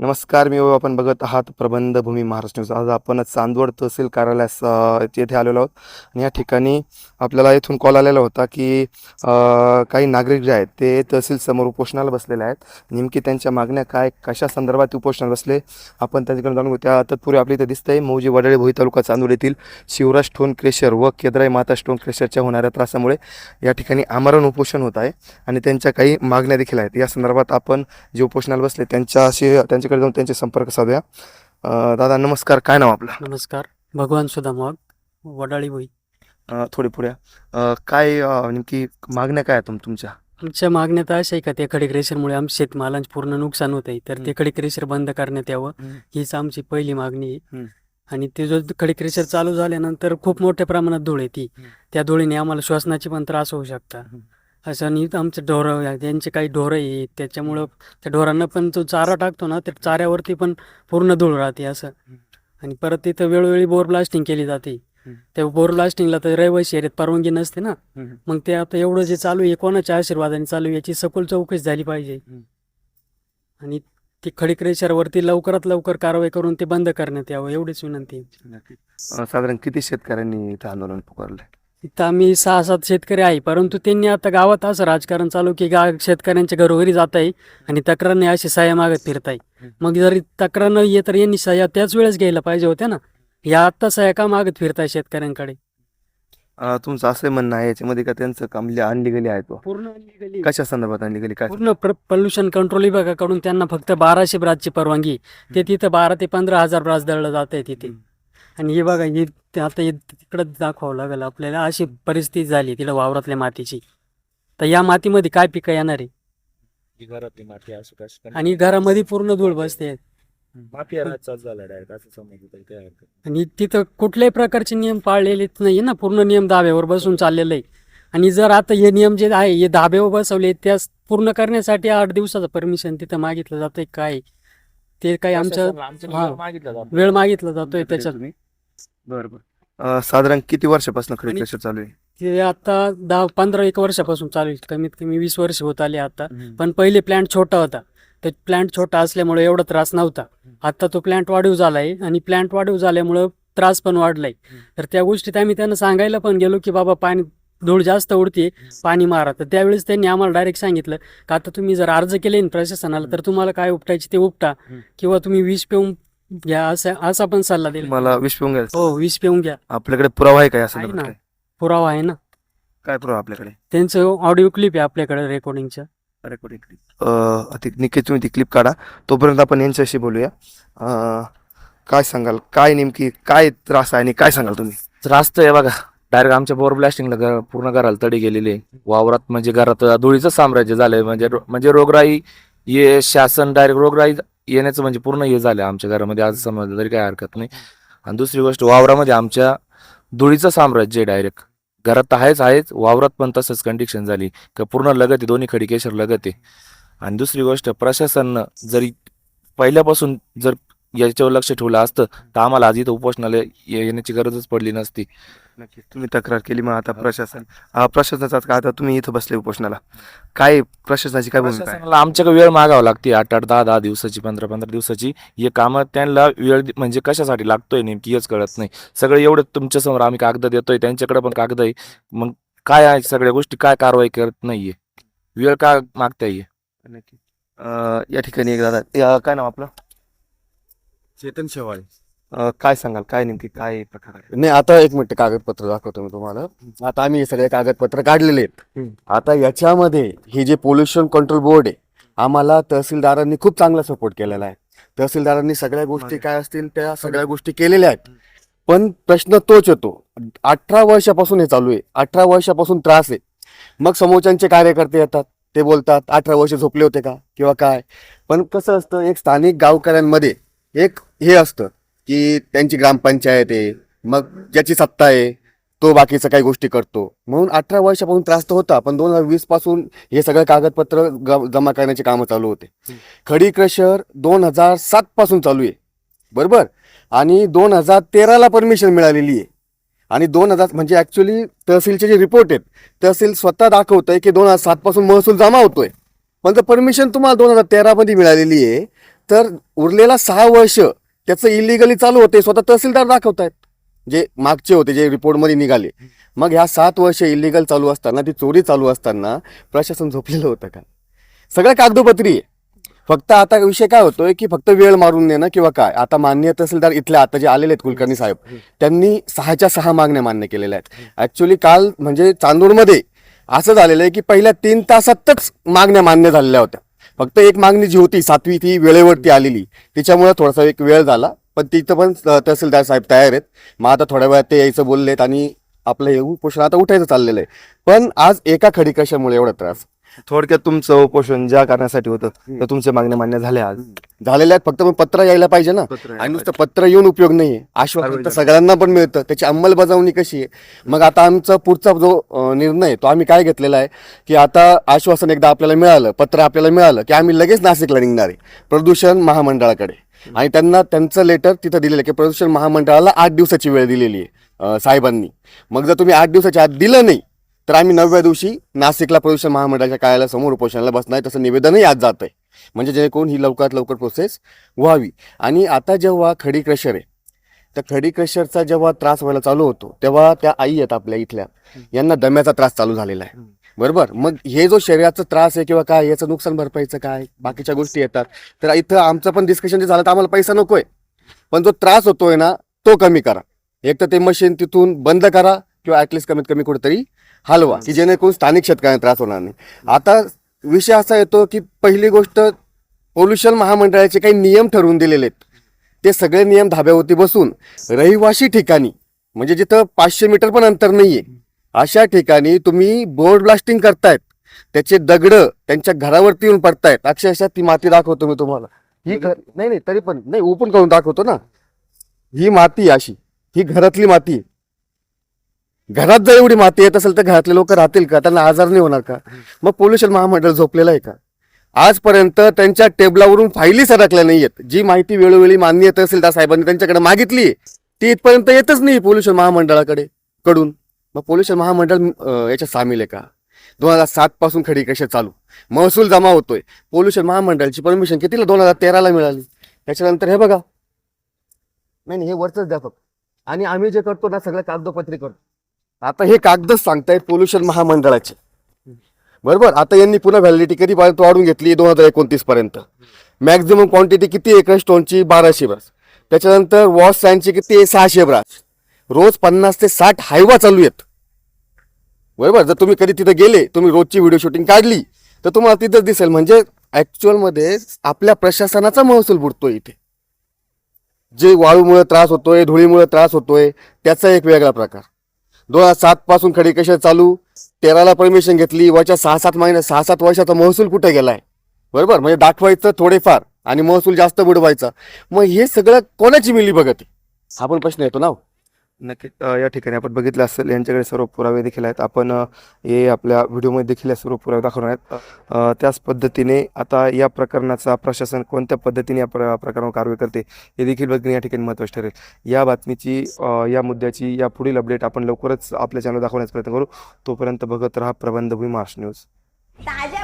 नमस्कार मी आपण बघत आहात प्रबंध भूमी महाराष्ट्र न्यूज. आज आपण चांदवड तहसील कार्यालयास येथे आलेलो आहोत. आणि या ठिकाणी आपल्याला इथून कॉल आलेला होता की काही नागरिक जे आहेत ते तहसील समोर उपोषणाला बसलेले आहेत. नेमकी त्यांच्या मागण्या काय कशा संदर्भात उपोषणाला बसले आपण त्यांच्याकडे जाणून घेऊ त्या तत्पूर्वी आपल्या इथे दिसतंय मौजी वडाळे भोई तालुका चांदवड येथील शिवराज स्टोन क्रेशर व केद्राई माता स्टोन क्रेशरच्या होणाऱ्या त्रासामुळे या ठिकाणी आमरण उपोषण होत आहे. आणि त्यांच्या काही मागण्या देखील आहेत. या संदर्भात आपण जे उपोषणाला बसले त्यांच्याशी त्यांच्याकडे जाऊन त्यांचे संपर्क साधूया अ, दादा नमस्कार काय नाव आपलं नमस्कार भगवान सुद्धा मग वडाळी भोई अ, थोडी पुढे या. अ, काय अ, नेमकी मागण्या काय आहेत तुम- तुमच्या आमच्या मागण्या तर अशा आहे का ते खडीक रेशरमुळे आमच्या शेतमालांचे पूर्ण नुकसान होत आहे तर ते हम्म. खडीक रेशर बंद करण्यात यावं हम्म. हीच आमची पहिली मागणी आहे. आणि ते जो खडीक रेशर चालू झाल्यानंतर खूप मोठ्या प्रमाणात धूळ येते हम्म. त्या धुळीने आम्हाला श्वासनाचे पण त्रास होऊ शकता हम्म. असं आणि आमचे ढोरं त्यांचे काही ढोरं आहेत. त्याच्यामुळं त्या ढोरांना पण जो चारा टाकतो ना त्या चाऱ्यावरती पण पूर्ण धूळ राहते असं. आणि परत तिथं वेळोवेळी बोर ब्लास्टिंग केली जाते. त्या बोर ब्लास्टिंगला तर रहिवासी एरियात परवानगी नसते ना. मग ते आता एवढं जे चालू आहे कोणाच्या आशीर्वादाने चालू आहे याची सखोल चौकशी झाली पाहिजे. आणि ती खडीक रेषावरती लवकरात लवकर कारवाई करून ते बंद करण्यात यावं एवढीच विनंती साधारण किती शेतकऱ्यांनी इथं आंदोलन पुकारलंय? इथं आम्ही सहा सात शेतकरी आहे परंतु त्यांनी आता गावात असं राजकारण चालू की गा शेतकऱ्यांच्या घरोघरी जात आहे आणि तक्रारने अशी सह्या मागत फिरताय मग जरी तक्रार न ये तर यांनी सह्या त्याच वेळेस घ्यायला पाहिजे होत्या ना? या आत्ता सह्या का मागत फिरताय शेतकऱ्यांकडे? अ, तुमचं असं म्हणणं आहे याच्यामध्ये का त्यांचं काम आणली गेली आहे तो पूर्ण unlegally कशा संदर्भात आणली गेली? काय? पूर्ण पोल्युशन कंट्रोल विभागाकडून त्यांना फक्त बाराशे ब्राजची परवानगी. ते तिथं बारा ते पंधरा हजार ब्राज दळलं जात आहे तिथे आणि हे बघा हे ते आता हे तिकडं दाखवावं लागेल आपल्याला. अशी परिस्थिती झाली तिला वावरातल्या मातीची. तर या मातीमध्ये काय पिकं येणार आहे? ही घरातली माती असं कसं आणि घरामध्ये पूर्ण धूळ बसते. माफिया राज चालू झाला डायरेक्ट असं समजलं तरी काय हरकत नाही. आणि तिथं कुठल्याही प्रकारचे नियम पाळलेलेच नाही ना. पूर्ण नियम धाब्यावर बसून चाललेलं आहे. आणि जर आता हे नियम जे आहे हे धाब्यावर बसवले त्या पूर्ण करण्यासाठी आठ दिवसाचं परमिशन तिथं मागितलं जातंय काय? ते काही प्रशासनाला आमच्या हा. वेळेला मागितलं जातं. वेळ मागितला जातोय त्याच्यात. बरं बरं. अ, साधारण किती वर्षापासून खरी आणि- चालू आहे? ते आता दहा पंधरा एक वर्षापासून चालू आहे. कमीत कमी वीस वर्ष होत आले आता. पण पहिले प्लॅन्ट छोटा होता. तर प्लॅन्ट छोटा असल्यामुळे एवढा त्रास नव्हता. आता तो प्लॅन्ट वाढीव झालाय आणि प्लॅन्ट वाढीव झाल्यामुळं त्रास पण वाढलाय. तर त्या गोष्टीत आम्ही त्यांना सांगायला पण गेलो की बाबा पाणी धूळ जास्त उडते पाणी मारा. तर त्यावेळेस त्यांनी आम्हाला डायरेक्ट सांगितलं का आता तुम्ही जर अर्ज केले ना प्रशासनाला तर तुम्हाला काय उपटायचे ते उपटा. किंवा तुम्ही विष पिऊन घ्या असा असा पण सल्ला दिला. मला विष पिऊन घ्यायचं. हो विष पिऊन घ्या. आपल्याकडे पुरावा आहे का या आहे ना. काय? पुरावा आहे ना. काय पुरावा आपल्याकडे? त्यांचं ऑडिओ क्लिप आहे आपल्याकडे रेकॉर्डिंगचं रेकॉर्डिंग क्लिप अधिक निश्चित तुम्ही ती क्लिप काढा. तोपर्यंत आपण यांच्याशी बोलूया. अ, काय सांगाल? काय नेमकी काय त्रास आहे आणि काय सांगाल तुम्ही? त्रास तर आहे बघा. डायरेक्ट आमच्या बोर ब्लास्टिंगला घर पूर्ण घराला तडी गेलेली आहे. वावरात म्हणजे घरात धुळीचं साम्राज्य झालंय. म्हणजे रो- म्हणजे रोगराई हे शासन डायरेक्ट रोगराई येण्याचं म्हणजे पूर्ण हे झालं आमच्या घरामध्ये. आज समजलं तरी काय हरकत नाही. आणि दुसरी गोष्ट वावरामध्ये आमच्या धुळीचं साम्राज्य आहे डायरेक्ट घरात तर आहेच आहेच. वावरात पण तसंच कंडिशन झाली. का पूर्ण लगत आहे दोन्ही खडीकेश्वर लगत आहे. आणि दुसरी गोष्ट प्रशासन जरी पहिल्यापासून जर याच्यावर लक्ष ठेवलं असतं तर आम्हाला आज इथं उपोषणाला ये- येण्याची गरजच पडली नसती. नक्की तुम्ही तक्रार केली मग आता प्रशासन. अ, प्रशासनाचा काय आता तुम्ही इथं बसले उपोषणाला. काय प्रशासनाची काय भूमिका आहे? प्रशासनाला आमच्याकडे वेळ मागावं लागते. आठ आठ दहा दहा दिवसाची पंधरा पंधरा दिवसाची. हे कामं त्यांना वेळ दि- म्हणजे कशासाठी लागतोय नेमकी हेच कळत नाही. सगळे एवढं तुमच्यासमोर आम्ही कागद देतोय. त्यांच्याकडे पण कागद आहे. मग काय आहे सगळ्या गोष्टी? काय कारवाई करत नाहीये. वेळ का मागताय नक्की अ, या ठिकाणी एक दादा या, काय नाव आपलं? चेतन शेवाळे. अ, काय सांगाल? काय नेमकी काय प्रकार आहे नाही आता एक मिनिट कागदपत्र दाखवतो मी तुम्हाला. आता आम्ही हे सगळे कागदपत्र काढलेले आहेत. हम्म. आता याच्यामध्ये हे जे पोल्युशन कंट्रोल बोर्ड आहे आम्हाला तहसीलदारांनी खूप चांगला सपोर्ट केलेला आहे. तहसीलदारांनी सगळ्या गोष्टी. काय असतील त्या सगळ्या गोष्टी केलेल्या आहेत. पण प्रश्न तोच येतो. अठरा वर्षापासून हे चालू आहे. अठरा वर्षापासून त्रास आहे. मग समोरच्यांचे कार्यकर्ते येतात. ते बोलतात अठरा वर्ष झोपले होते का? किंवा काय? पण कसं असतं एक स्थानिक गावकऱ्यांमध्ये एक हे असतं की त्यांची ग्रामपंचायत आहे मग ज्याची सत्ता आहे तो बाकीचं काही गोष्टी करतो. म्हणून अठरा वर्षापासून त्रास तर होता पण दोन हजार वीसपासून हे सगळं कागदपत्र जमा करण्याची कामं चालू होते. खडी क्रशर दोन हजार सात पासून चालू आहे. बरोबर? आणि दोन हजार तेराला परमिशन मिळालेली आहे. आणि दोन हजार म्हणजे ऍक्च्युली तहसीलचे जे रिपोर्ट आहेत तहसील स्वतः दाखवत आहे की दोन हजार सात पासून महसूल जमा होतोय. पण जर परमिशन तुम्हाला दोन हजार तेरा मध्ये मिळालेली आहे तर उरलेला सहा वर्ष त्याचं इलिगली चालू होते स्वतः तहसीलदार दाखवतायत. जे मागचे होते जे रिपोर्टमध्ये निघाले. मग ह्या सात वर्ष इलिगल चालू असताना ती चोरी चालू असताना प्रशासन झोपलेलं होतं का? सगळं कागदोपत्री आहे. फक्त आता विषय काय होतोय की फक्त वेळ मारून देणं किंवा काय? आता मान्य तहसीलदार इथले आता जे आलेले आहेत कुलकर्णी साहेब त्यांनी सहाच्या सहा मागण्या मान्य केलेल्या आहेत. ऍक्च्युली काल म्हणजे चांदूरमध्ये असं झालेलं आहे की पहिल्या तीन तासातच मागण्या मान्य झालेल्या होत्या. फक्त एक मागणी जी होती सातवी ती वेळेवरती आलेली. तिच्यामुळे थोडासा एक वेळ झाला. पण तिथं पण तहसीलदार साहेब तयार आहेत. मग आता थोड्या वेळात ते यायचं बोललेत आणि आपलं हे उपोषण आता उठायचं चाललेलं आहे. पण आज एका खडी कशामुळे एवढा त्रास. थोडक्यात तुमचं उपोषण ज्या कारणासाठी होतं तर तुमच्या मागण्या मान्य झाल्या आज. झालेल्या आहेत फक्त मग पत्र यायला पाहिजे ना. आणि नुसतं पत्र येऊन उपयोग नाहीये. आश्वासन तर सगळ्यांना पण मिळतं. त्याची अंमलबजावणी कशी आहे? मग आता आमचा पुढचा जो अं, निर्णय आहे, तो आम्ही काय घेतलेला आहे? की आता आश्वासन एकदा आपल्याला मिळालं पत्र आपल्याला मिळालं की आम्ही लगेच नाशिकला निघणार आहे प्रदूषण महामंडळाकडे. आणि त्यांना त्यांचं लेटर तिथं दिलेलं आहे की प्रदूषण महामंडळाला आठ दिवसाची वेळ दिलेली आहे अं, साहेबांनी. मग जर तुम्ही आठ दिवसाच्या आत दिलं नाही तर आम्ही नवव्या दिवशी नाशिकला प्रदूषण महामंडळाच्या कार्यालयासमोर उपोषणाला बसणार आहे. तसं निवेदनही आज जात आहे म्हणजे जेणेकरून ही लवकरात लवकर प्रोसेस व्हावी. आणि आता जेव्हा खडी क्रशर आहे त्या खडी क्रशरचा जेव्हा त्रास व्हायला चालू होतो तेव्हा त्या आई आहेत आपल्या इथल्या. यांना दम्याचा त्रास चालू झालेला आहे. बरोबर? मग हे जो शरीराचा त्रास आहे किंवा काय याचं नुकसान भरपाईचं काय? बाकीच्या गोष्टी येतात. तर इथं आमचं पण डिस्कशन जे झालं तर आम्हाला पैसा नकोय. पण जो त्रास होतोय ना तो कमी करा. एक तर ते मशीन तिथून बंद करा किंवा ऍटलिस्ट कमीत कमी कुठेतरी हलवा की जेणेकरून स्थानिक शेतकऱ्यांना त्रास होणार नाही. आता विषय असा येतो की पहिली गोष्ट पोल्युशन महामंडळाचे काही नियम ठरवून दिलेले आहेत. ते सगळे नियम धाब्यावरती बसून रहिवाशी ठिकाणी म्हणजे जिथं पाचशे मीटर पण अंतर नाहीये अशा ठिकाणी तुम्ही बोर्ड ब्लास्टिंग करतायत. त्याचे दगड त्यांच्या घरावरती येऊन पडतायत. अक्षरशः ती माती दाखवतो मी तुम्हाला. ही घर नाही नाही तरी पण नाही ओपन करून दाखवतो ना. ही माती अशी ही घरातली माती. घरात जर एवढी माती येत असेल तर घरातले लोक राहतील का? त्यांना आजार नाही होणार का? मग पोल्युशन महामंडळ झोपलेलं आहे का? आजपर्यंत त्यांच्या टेबलावरून फायली सरकल्या नाहीयेत जी माहिती वेळोवेळी मान्य तहसीलदार साहेबांनी त्यांच्याकडे मागितली ती इथपर्यंत येतच नाही पोल्युशन महामंडळाकडे कडून. मग पोल्युशन महामंडळ याच्यात सामील आहे का? दोन हजार सात पासून खडी कशा चालू? महसूल जमा होतोय. पोल्युशन महामंडळाची परमिशन कितीला? दोन हजार तेराला मिळाली. त्याच्यानंतर हे बघा. नाही नाही, हे वरच द्या फक्त. आणि आम्ही जे करतो ना सगळं कागदोपत्री करतो. आता हे कागदच सांगतायत पोल्युशन महामंडळाचे. बरोबर? आता यांनी पुन्हा व्हॅलिडिटी कधी पर्यंत वाढून घेतली? दोन हजार एकोणतीस पर्यंत. मॅक्झिमम क्वांटिटी किती? एकर स्टोनची बाराशे ब्रास त्याच्यानंतर वॉश सँडची किती? आहे सहाशे ब्रास रोज पन्नास ते साठ हायवा चालू आहेत. बरोबर? जर तुम्ही कधी तिथं गेले तुम्ही रोजची व्हिडिओ शूटिंग काढली तर तुम्हाला तिथंच दिसेल. म्हणजे ॲक्च्युअलमध्ये आपल्या प्रशासनाचा महसूल बुडतोय इथे. जे वाळूमुळे त्रास होतोय धुळीमुळे त्रास होतोय त्याचा एक वेगळा प्रकार. दोन हजार सात पासून खडी कशा चालू? तेराला परमिशन घेतली. वरच्या सहा सात महिने सहा सात वर्षाचा महसूल कुठे गेलाय? बरोबर? म्हणजे दाखवायचं थोडेफार आणि महसूल जास्त बुडवायचा. मग हे सगळं कोणाची मिली बघत हा पण प्रश्न येतो ना हो. नक्की या ठिकाणी आपण बघितलं असेल यांच्याकडे सर्व पुरावे देखील आहेत. आपण हे आपल्या व्हिडिओमध्ये देखील या सर्व पुरावे दाखवणार आहेत. त्याच पद्धतीने आता या प्रकरणाचा प्रशासन कोणत्या पद्धतीने या प्र प्रकरणावर कारवाई करते हे देखील बघणे या ठिकाणी महत्त्वाचे ठरेल. या बातमीची या मुद्द्याची या पुढील अपडेट आपण लवकरच आपल्या चॅनल दाखवण्याचा प्रयत्न करू. तोपर्यंत बघत राहा प्रबंधभूमी महाराष्ट्र न्यूज ताज्या